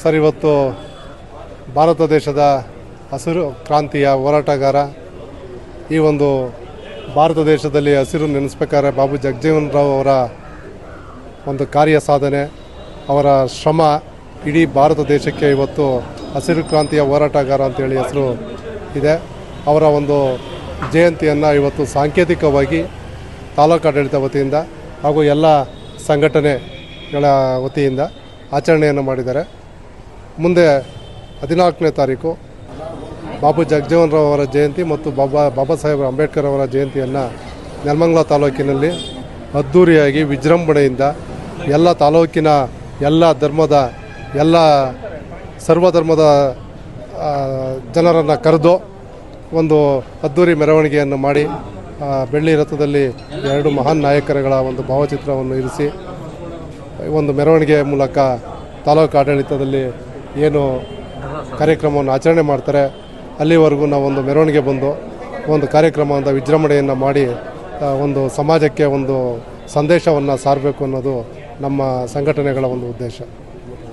Sir, ಇವತ್ತು ಭಾರತ ದೇಶದ ಹಸಿರು ಕ್ರಾಂತಿಯ ಹೋರಾಟಗಾರ ಈ ಒಂದು ಭಾರತ ದೇಶದಲ್ಲಿ ಹಸಿರು ನೆನೆಸ್ಬೇಕಾದ್ರೆ ಬಾಬು ಜಗಜೀವನ್ ರಾವ್ ಅವರ ಒಂದು ಕಾರ್ಯ ಸಾಧನೆ, ಅವರ ಶ್ರಮ ಇಡೀ ಭಾರತ ದೇಶಕ್ಕೆ ಇವತ್ತು ಹಸಿರು ಕ್ರಾಂತಿಯ ಹೋರಾಟಗಾರ ಅಂತೇಳಿ ಹೆಸರು ಇದೆ. ಅವರ ಒಂದು ಜಯಂತಿಯನ್ನು ಇವತ್ತು ಸಾಂಕೇತಿಕವಾಗಿ ತಾಲೂಕು ಆಡಳಿತ ವತಿಯಿಂದ ಹಾಗೂ ಎಲ್ಲ ಸಂಘಟನೆಗಳ ವತಿಯಿಂದ ಆಚರಣೆಯನ್ನು ಮಾಡಿದ್ದಾರೆ. ಮುಂದೆ ಹದಿನಾಲ್ಕನೇ ತಾರೀಕು ಬಾಬು ಜಗಜೀವನ್ ರಾವ್ ಅವರ ಜಯಂತಿ ಮತ್ತು ಬಾಬಾ ಬಾಬಾ ಸಾಹೇಬ್ ಅಂಬೇಡ್ಕರ್ ಅವರ ಜಯಂತಿಯನ್ನು ನೆಲಮಂಗಲ ತಾಲೂಕಿನಲ್ಲಿ ಅದ್ಧೂರಿಯಾಗಿ ವಿಜೃಂಭಣೆಯಿಂದ ಎಲ್ಲ ತಾಲೂಕಿನ ಎಲ್ಲ ಧರ್ಮದ, ಎಲ್ಲ ಸರ್ವಧರ್ಮದ ಜನರನ್ನು ಕರೆದು ಒಂದು ಅದ್ಧೂರಿ ಮೆರವಣಿಗೆಯನ್ನು ಮಾಡಿ ಬೆಳ್ಳಿ ರಥದಲ್ಲಿ ಎರಡು ಮಹಾನ್ ನಾಯಕರುಗಳ ಒಂದು ಭಾವಚಿತ್ರವನ್ನು ಇರಿಸಿ, ಒಂದು ಮೆರವಣಿಗೆಯ ಮೂಲಕ ತಾಲೂಕು ಆಡಳಿತದಲ್ಲಿ ಏನು ಕಾರ್ಯಕ್ರಮವನ್ನು ಆಚರಣೆ ಮಾಡ್ತಾರೆ, ಅಲ್ಲಿವರೆಗೂ ನಾವು ಒಂದು ಮೆರವಣಿಗೆ ಬಂದು ಒಂದು ಕಾರ್ಯಕ್ರಮದ ವಿಜೃಂಭಣೆಯನ್ನು ಮಾಡಿ ಒಂದು ಸಮಾಜಕ್ಕೆ ಒಂದು ಸಂದೇಶವನ್ನು ಸಾರಬೇಕು ಅನ್ನೋದು ನಮ್ಮ ಸಂಘಟನೆಗಳ ಒಂದು ಉದ್ದೇಶ.